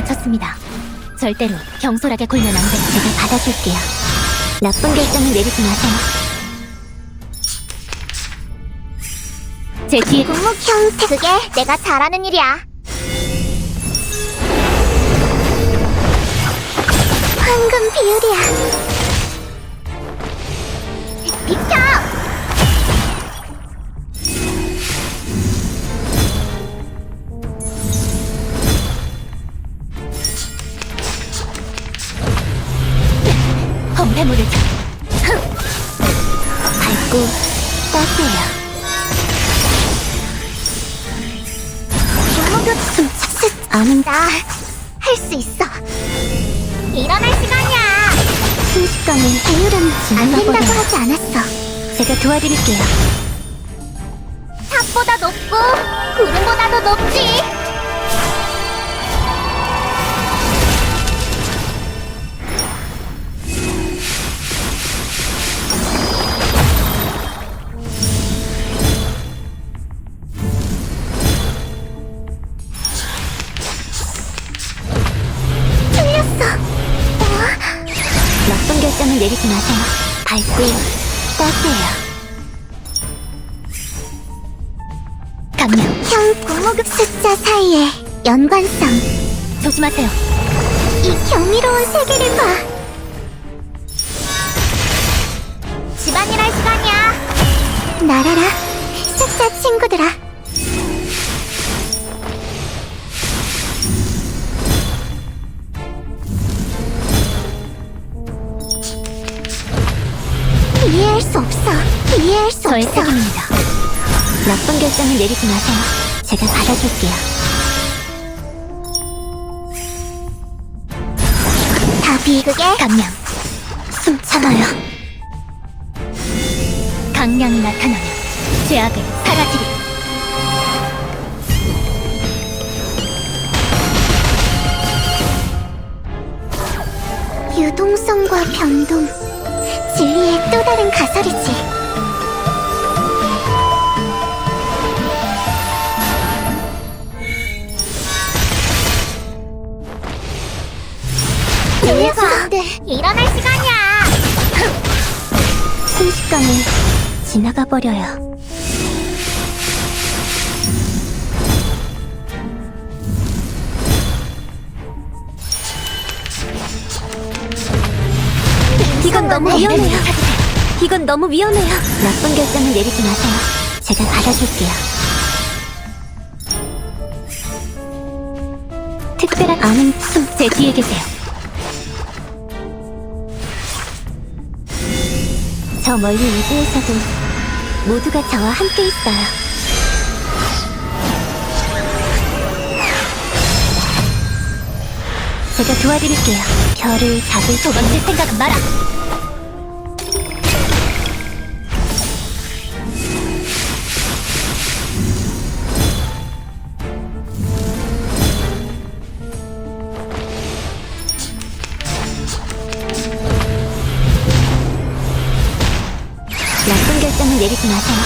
조사를 마쳤습니다. 절대로 경솔하게 굴면 안 돼요. 제가 받아줄게요. 나쁜 결정을 내리지 마세요. 제 뒤에 공목 형태 그게 내가 잘하는 일이야. 황금 비율이야. 비켜! 험해물을 줘. 밝고 따스해요. 공목은 스 아는 나할 수 있어. 일어날 시간이야. 순식간에 비율은 안 된다고 지나가버려요. 하지 않았어. 제가 도와드릴게요. 탑보다 높고 구름보다도 높지. 감명 형 공모급 숫자 사이의 연관성. 조심하세요. 이 경이로운 세계를 봐. 집안일 할 시간이야. 날아라, 숫자 친구들아. 이해할 수 없어. 이해할 수 저의 없어. 책임입니다. 나쁜 결정을 내리지 마세요. 제가 받아줄게요. 답이 그게 감명 숨 참아요. 강량이 나타나면 죄악을 사라지리. 유동성과 변동. 진리의 또 다른 가설이지. 일어날 시간이야. 순식간에 지나가 버려요. 이건 너무 이상하네. 위험해요. 이건 너무 위험해요. 나쁜 결정을 내리지 마세요. 제가 받아줄게요. 특별한 아는 숨제 뒤에 계세요. 저 멀리 우주에서도 모두가 저와 함께 있어요. 제가 도와드릴게요. 별을 잡을 두 번째 생각은 마라. 내리지 마세요.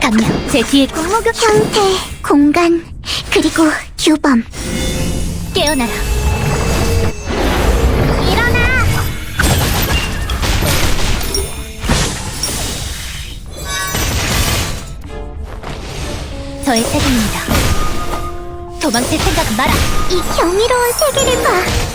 감명, 제 뒤에 공모급 형태, 공간, 그리고 규범. 깨어나라. 일어나! 저의 책임입니다. 도망칠 생각은 마라. 이 경이로운 세계를 봐.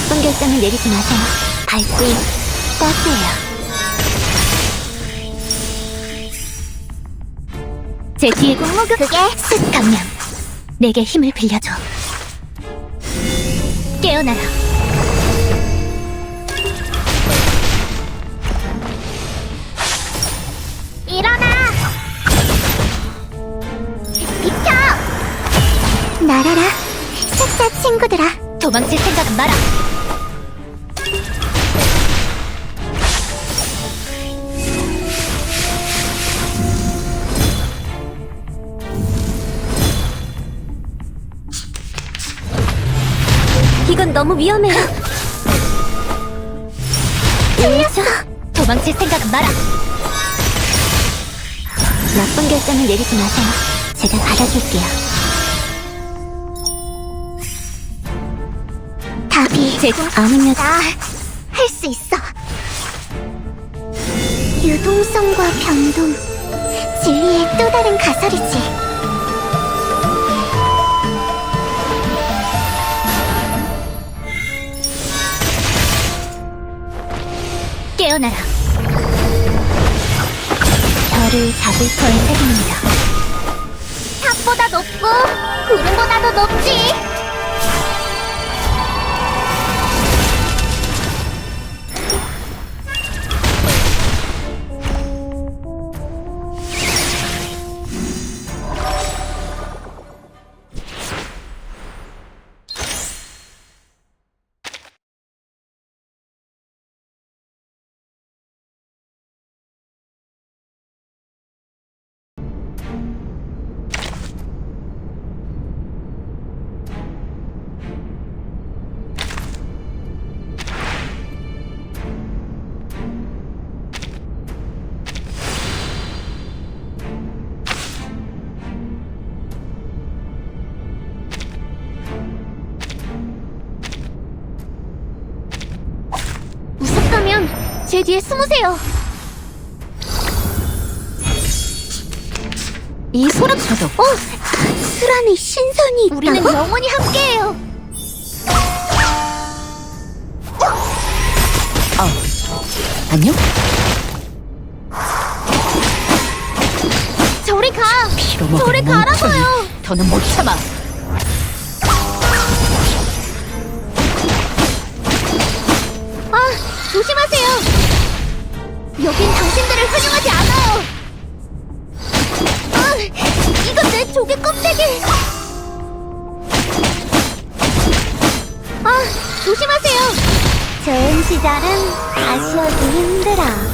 결정을 내리지 마세요. 밝고 따스해요. 제 뒤에 공목은 그게 습 강령. 내게 힘을 빌려줘. 깨어나라. 일어나! 비켜! 날아라, 숫자 친구들아. 도망칠 생각은 마라. 위험해요. 틀렸어. 도망칠 생각은 마라. 나쁜 결정을 내리지 마세요. 제가 받아줄게요. 답이 제공 아니면 나할 수 있어. 유동성과 변동, 진리의 또 다른 가설이지. 깨어나라. 별을 잡을 거의 책임입니다. 탑보다 높고 구름보다도 높지. 제 뒤에 숨으세요. 이 소름 저도 어, 술 안에 신선이 있다고? 우리는 영원히 함께해요. 안녕? 저리 가. 저리 가라고요. 더는 못 참아. 아, 조심하세요. 여긴 당신들을 환영하지 않아요. 아, 이건 내 조개 껍데기. 아, 조심하세요. 좋은 시절은 오기 힘들어.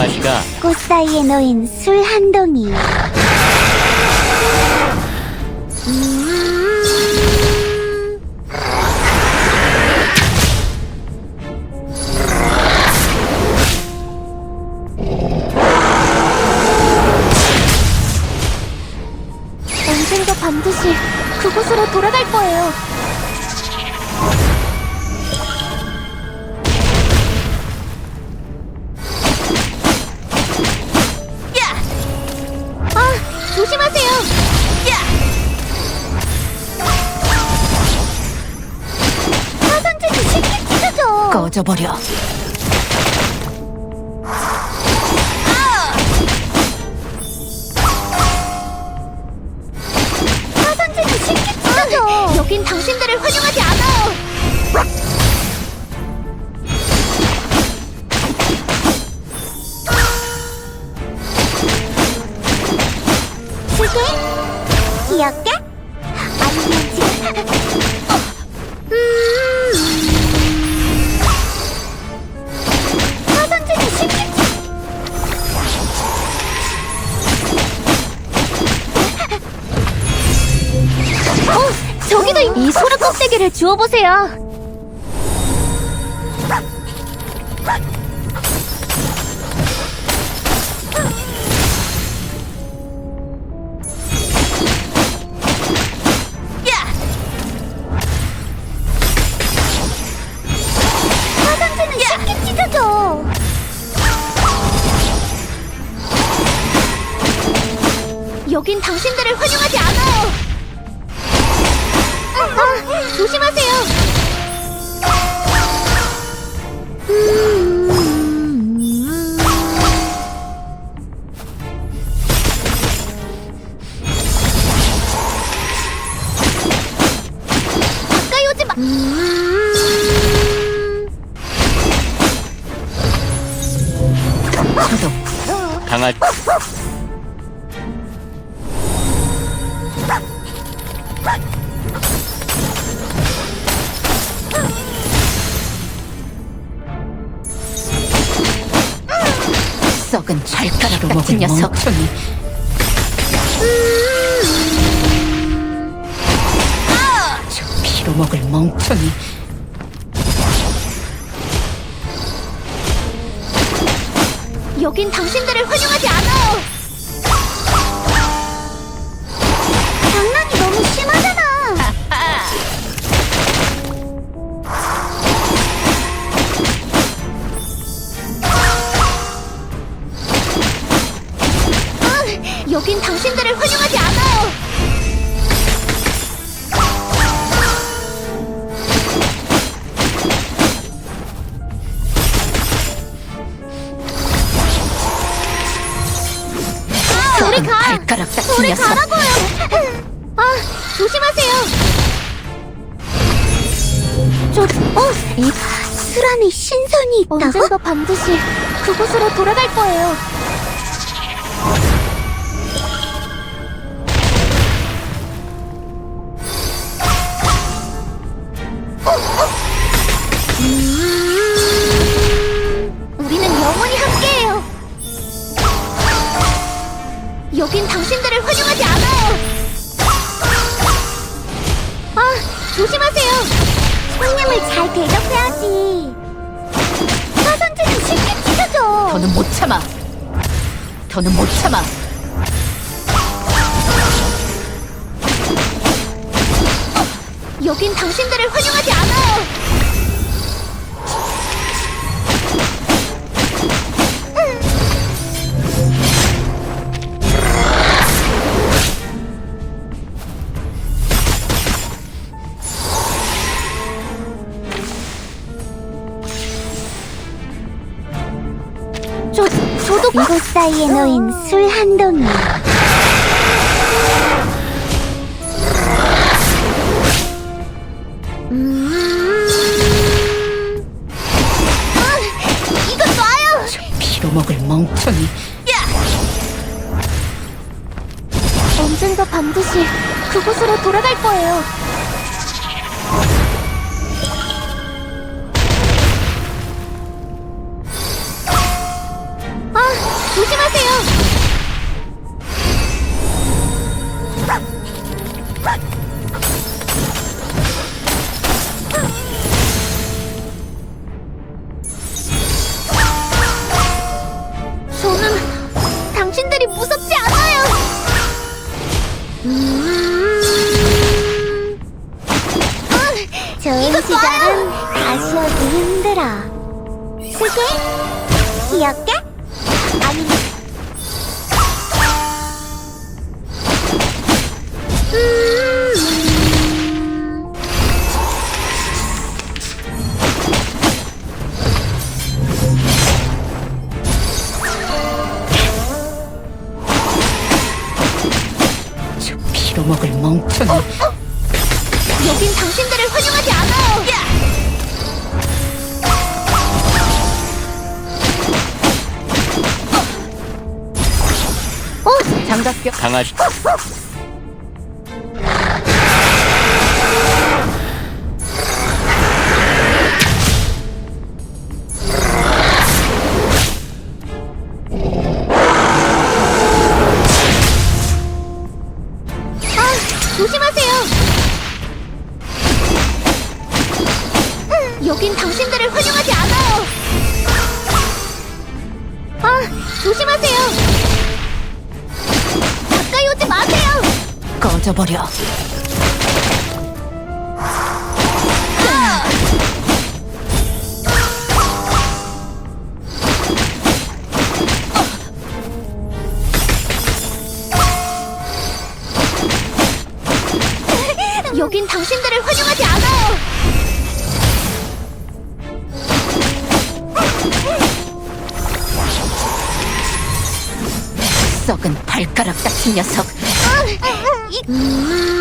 강아지가 꽃 사이에 놓인 술 한 동이. 언젠 주워보세요. 화장지는 쉽게 찢어져. 여긴 당신들을 환영하지 않아요. 아, 조심하세요. 여긴 당신들을 환영하지 않아요! 반드시 그곳으로 돌아갈 거예요. 이곳 사이에 놓인 술 한 동이. 음. 어, 좋은 시절은 다시 오기 힘들어. 쓰게? 귀엽게? 아니 음. 멍청이. 어, 어. 여긴 당신들을 환영하지 않아요. 어, 장갑 껴. 강아지. 어, 잊어버려. 여긴 당신들을 환영하지 않아요! 썩은 발가락 같은 녀석. 내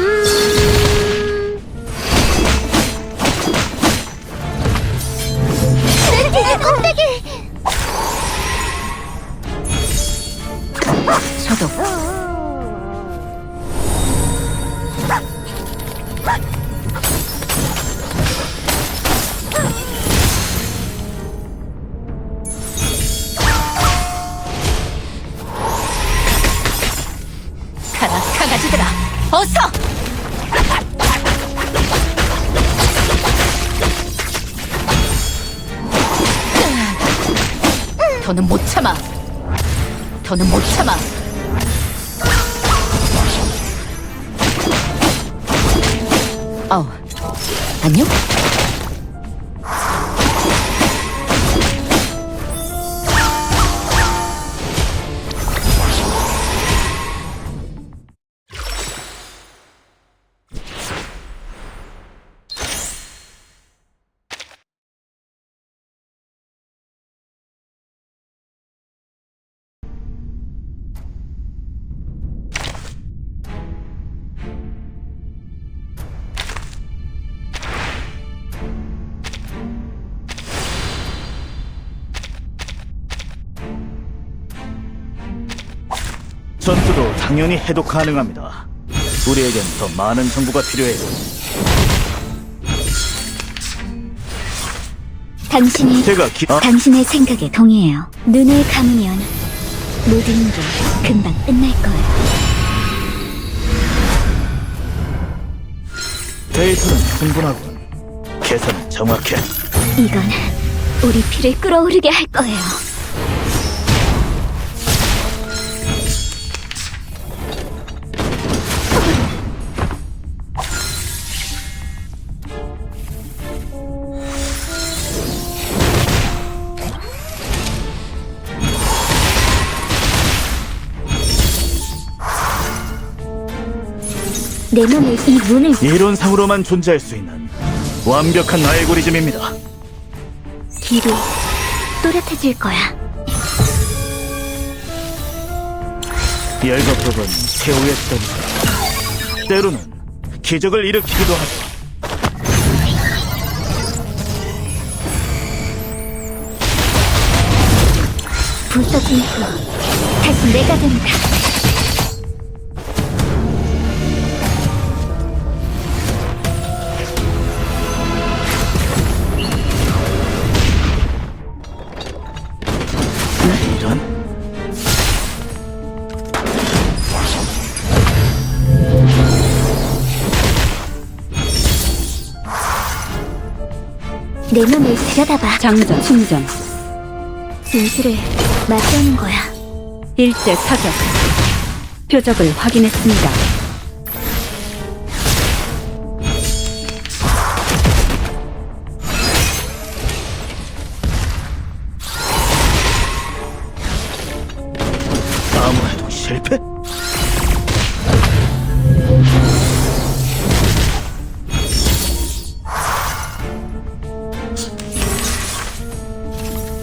전투도 당연히 해독 가능합니다. 우리에겐 더 많은 정보가 필요해요. 당신이 제가 기... 아, 당신의 생각에 동의해요. 눈을 감으면 모든 게 금방 끝날 거예요. 데이터는 충분하군. 계산은 정확해. 이건 우리 피를 끓어오르게 할 거예요. 내 몸을 이 문을 이론상으로만 존재할 수 있는 완벽한 알고리즘입니다. 길이 또렷해질 거야. 열거법은 최후의 수단이다. 때로는 기적을 일으키기도 하죠. 부서진 후 다시 내가 된다. 내 몸을 들여다봐. 장전 충전 진실을 맞이하는 거야. 일제 사격 표적을 확인했습니다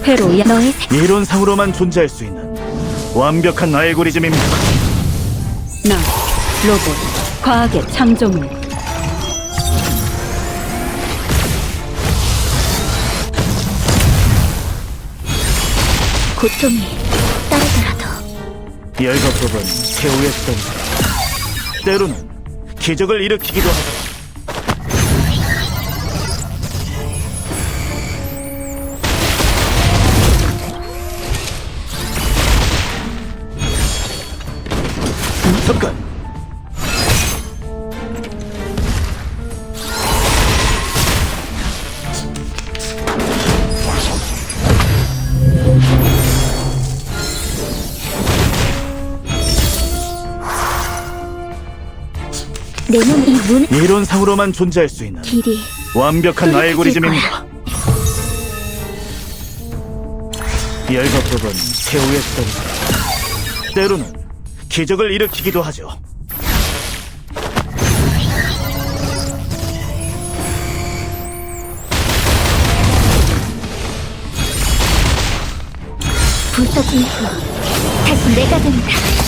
회로 야 너의 생 이론상으로만 존재할 수 있는 완벽한 알고리즘입니다. 나 로봇 과학의 창조물 고통이 따르더라도 열거법은 최후의 수단이다. 때로는 기적을 일으키기도 하죠. 내 몸이 이 문을 이론상으로만 존재할 수 있는 길이 완벽한 또렷해질 알고리즘입니다. 열거법은 최후의 수단이다. 때로는 기적을 일으키기도 하죠. 부서진 후 다시 내가 된다.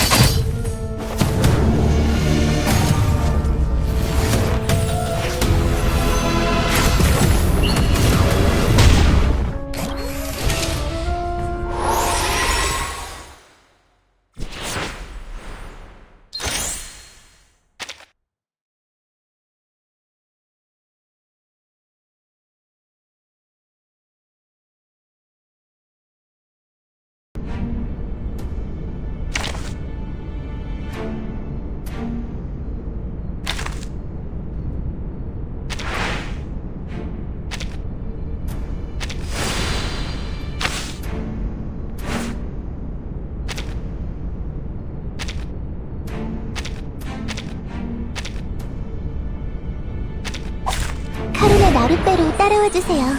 나룻배로 따라와 주세요.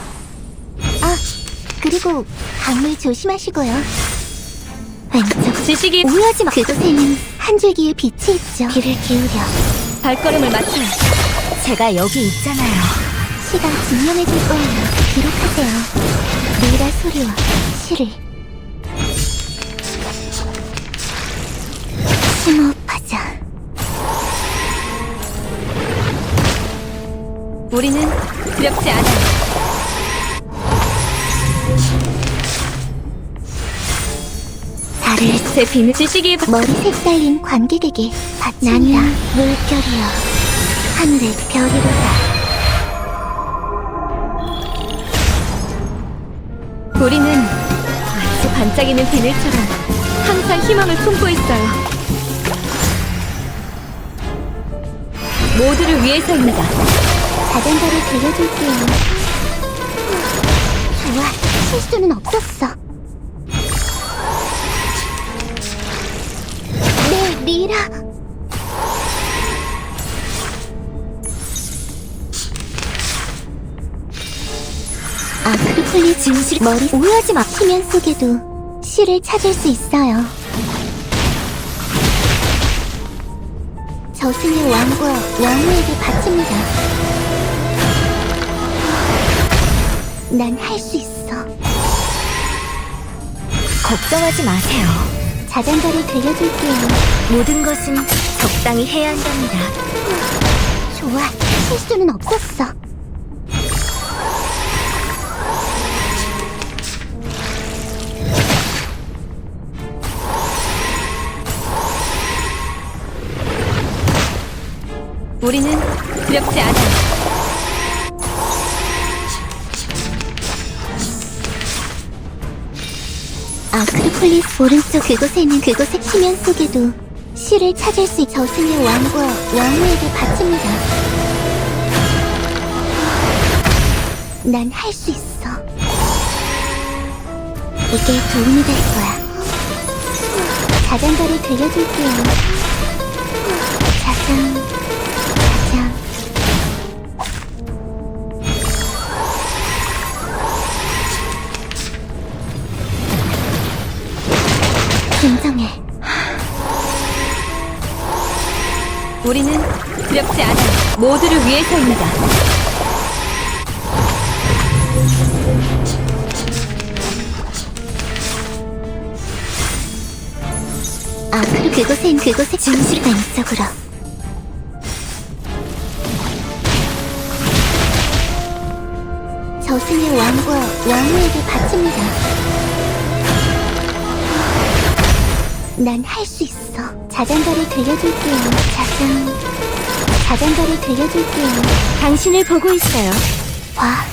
아, 그리고 강물 조심하시고요. 왼쪽 지식이 오해하지 마. 그곳에는 한 줄기의 빛이 있죠. 귀를 기울여. 발걸음을 맞춰. 제가 여기 있잖아요. 시간 증명해줄 거예요. 기록하세요. 미라 소리와 시를. 우리는 두렵지 않아. 달을 제 비는 지식이 머리 색깔린 관객에게 바친다. 나는 물결이여 하늘의 별이로다. 우리는 아주 반짝이는 비늘처럼 항상 희망을 품고 있어요. 모두를 위해서입니다. 자전거를 들려줄게요. 좋아, 실수는 없었어. 네, 리라. 아크로폴리 진실 머리 오해하지 마. 시면 속에도 실을 찾을 수 있어요. 저승의 왕과 왕후에게 바칩니다. 난 할 수 있어. 걱정하지 마세요. 자전거를 들려줄게요. 모든 것은 적당히 해야 한답니다. 좋아, 실수는 없었어. 우리는 두렵지 않아. 아크로폴리스 오른쪽 그곳에는 그곳의 시면 속에도 실을 찾을 수 있... 저승의 왕과 왕후에게 바칩니다. 난 할 수 있어. 이게 도움이 될 거야. 자전거를 들려줄게요. 자전, 우리는 두렵지 않아. 모두를 위해서입니다. 아, 그리고 그곳엔 그곳의 진실 왼쪽으로. 저승의 왕과 왕후에게 바칩니다. 난 할 수 있어. 자전거를 들려줄게요. 자전, 자전거를 들려줄게요. 당신을 보고 있어요. 와.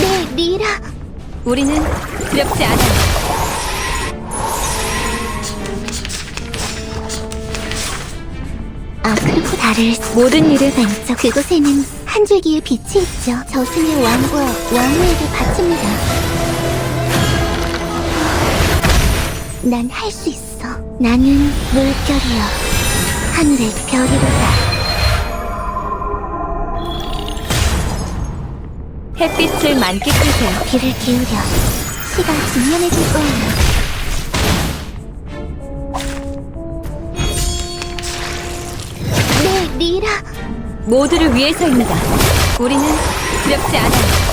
네, 리라. 우리는 두렵지 않아. 아, 그리고 달을 모든 일을 왼쪽 그곳에는 한 줄기의 빛이 있죠. 저승의 왕과 왕후에게 바칩니다. 난 할 수 있어. 나는 물결이여 하늘의 별이로다. 햇빛을 만끽하세요. 귀를 기울여 시간 증명해줄 거예요. 네, 리라. 모두를 위해서입니다. 우리는 두렵지 않아요.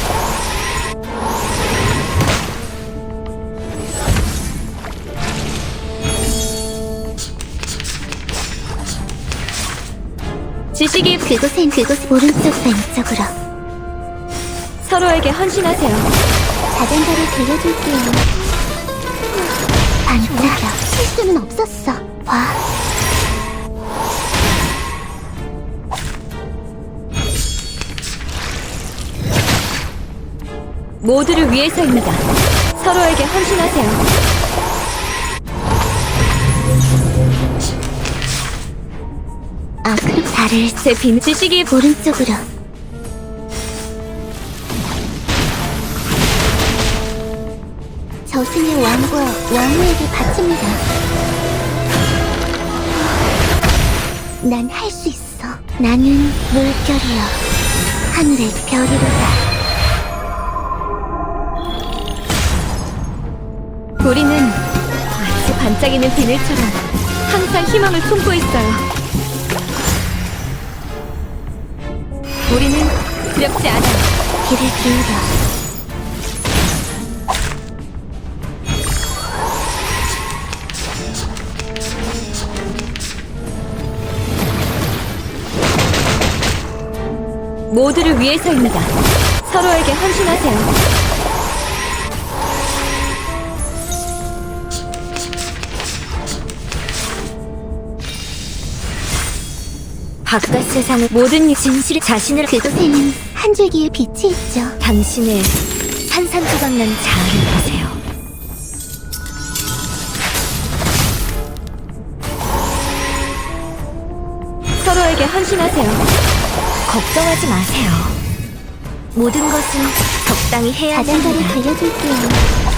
지식이 그곳엔 그곳 오른쪽 왼쪽으로 서로에게 헌신하세요. 자전거를 들려줄게요. 반짝여. 실수는 없었어. 와. 모두를 위해서입니다. 서로에게 헌신하세요. 아, 그 달을 제빈 지식이 오른쪽으로. 저승의 왕과 왕후에게 바칩니다. 난 할 수 있어. 나는 물결이여. 하늘의 별이로다. 우리는 마치 반짝이는 비늘처럼 항상 희망을 품고 있어요. 우리는 두렵지 않아요. 귀를 기울여. 모두를 위해서입니다. 서로에게 헌신하세요. 바깥 세상의 모든 일 진실을 자신을 그곳에는 한 줄기의 빛이 있죠. 당신의 산산조각난 자아를 보세요. 서로에게 헌신하세요. 걱정하지 마세요. 모든 것은 적당히 해야 합니다. 들려줄게요.